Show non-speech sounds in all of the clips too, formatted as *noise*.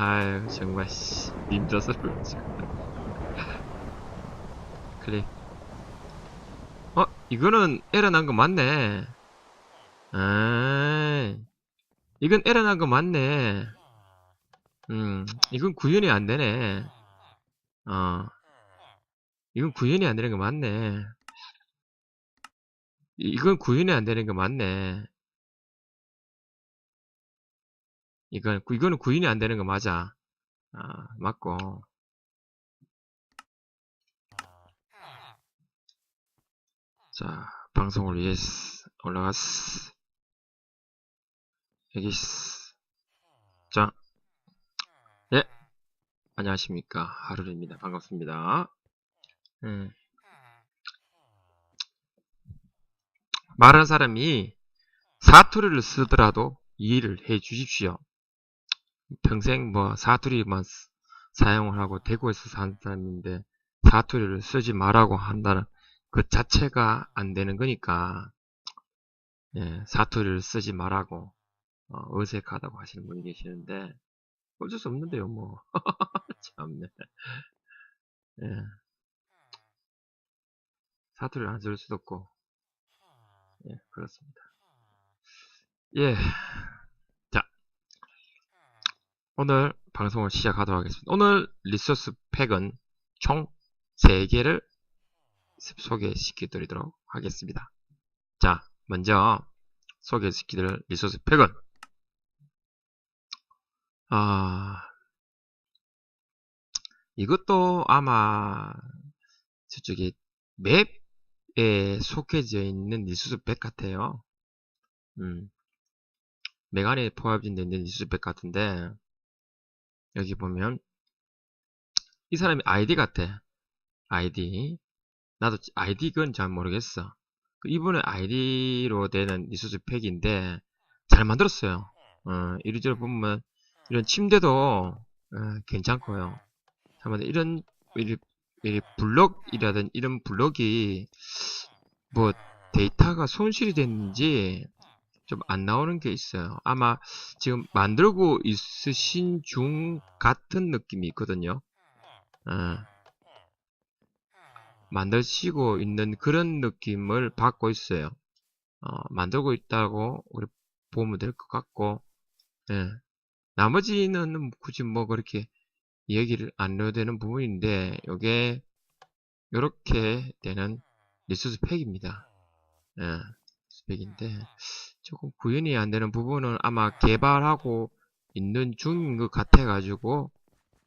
아유 정말 씨 님져서 클릭 어 이거는 에러 난 거 맞네. 아 이건 에러 난 거 맞네. 음 이건 구현이 안 되네. 어 이건 구현이 안 되는 거 맞네. 이- 이건 구현이 안 되는 거 맞네 이건 구- 이거는 구현이 안 되는 거 맞아 아 맞고 자, 방송을 위해서 올라갔어. 여기 있어. 자, 예. 안녕하십니까. 하루입니다. 반갑습니다. 음. 말하는 사람이 사투리를 쓰더라도 이해를 해 주십시오. 평생 뭐 사투리만 쓰- 사용을 하고 대구에서 사람인데 사투리를 쓰지 말라고 한다는 그 자체가 안 되는 거니까. 예, 사투리를 쓰지 말라고 어, 어색하다고 하시는 분이 계시는데 어쩔 수 없는데요 뭐. *laughs* 참네. 예. 사투리를 안 쓸 수도 없고. 예 그렇습니다. 예. 자, 오늘 방송을 시작하도록 하겠습니다. 오늘 리소스 팩은 총 3개를 소개시켜드리도록 하겠습니다. 자, 먼저 소개시켜드릴 리소스 팩은 아, 이것도 아마 저쪽에 맵에 속해져 있는 리소스 팩 같아요. 음, 포함되어 있는 리소스 팩 같은데 여기 보면 이 사람이 아이디 같아. 아이디. 나도 아이디 그건 잘 모르겠어. 그 이분의 아이디로 되는 리소스 팩인데 잘 만들었어요. 어, 이리저리 보면 이런 침대도 어, 괜찮고요. 한번 이런 이, 이 블럭이라든 이런 블럭이 뭐 데이터가 손실이 됐는지 좀 안 나오는 게 있어요. 아마 지금 만들고 있으신 중 같은 느낌이 있거든요. 어, 만드시고 있는 그런 느낌을 받고 있어요. 어, 만들고 있다고 우리 보면 될 것 같고, 예. 나머지는 굳이 뭐 그렇게 얘기를 안 해도 되는 부분인데, 요게, 요렇게 되는 리소스 팩입니다. 예, 리소스 팩인데, 조금 구현이 안 되는 부분은 아마 개발하고 있는 중인 것 같아가지고,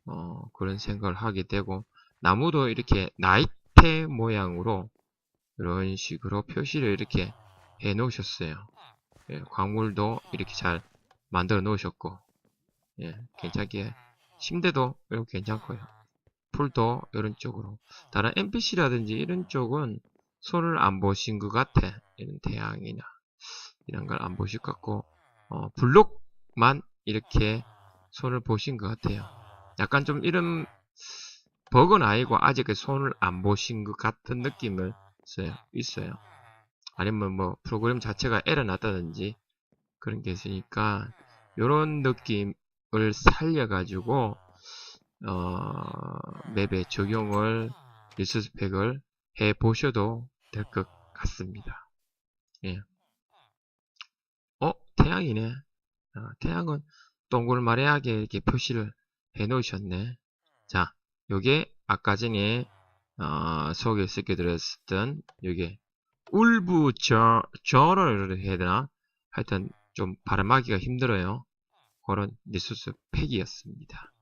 어, 그런 생각을 하게 되고, 나무도 이렇게 나이테 모양으로 이런 식으로 표시를 이렇게 해 놓으셨어요. 예, 광물도 이렇게 잘 만들어 놓으셨고, 예, 괜찮게, 침대도 이렇게 괜찮고요. 풀도 이런 쪽으로. 다른 NPC라든지 이런 쪽은 손을 안 보신 것 같아. 이런 태양이나 이런 걸 안 보실 것 같고, 어, 블록만 이렇게 손을 보신 것 같아요. 약간 좀 이런 버그는 아니고 아직 그 손을 안 보신 것 같은 느낌을 있어요. 있어요. 아니면 뭐 프로그램 자체가 에러 났다든지 그런 게 있으니까 이런 느낌을 살려가지고 어, 맵에 적용을 리소스 팩을 해 보셔도 될 것 같습니다. 예. 어 태양이네. 어, 태양은 동글마리하게 이렇게 표시를 해 놓으셨네. 자, 요게 아까 전에 어, 소개 시켜드렸던 요게 울부 저, 저를 해야 되나? 하여튼 좀 발음하기가 힘들어요. 그런 리소스 팩이었습니다.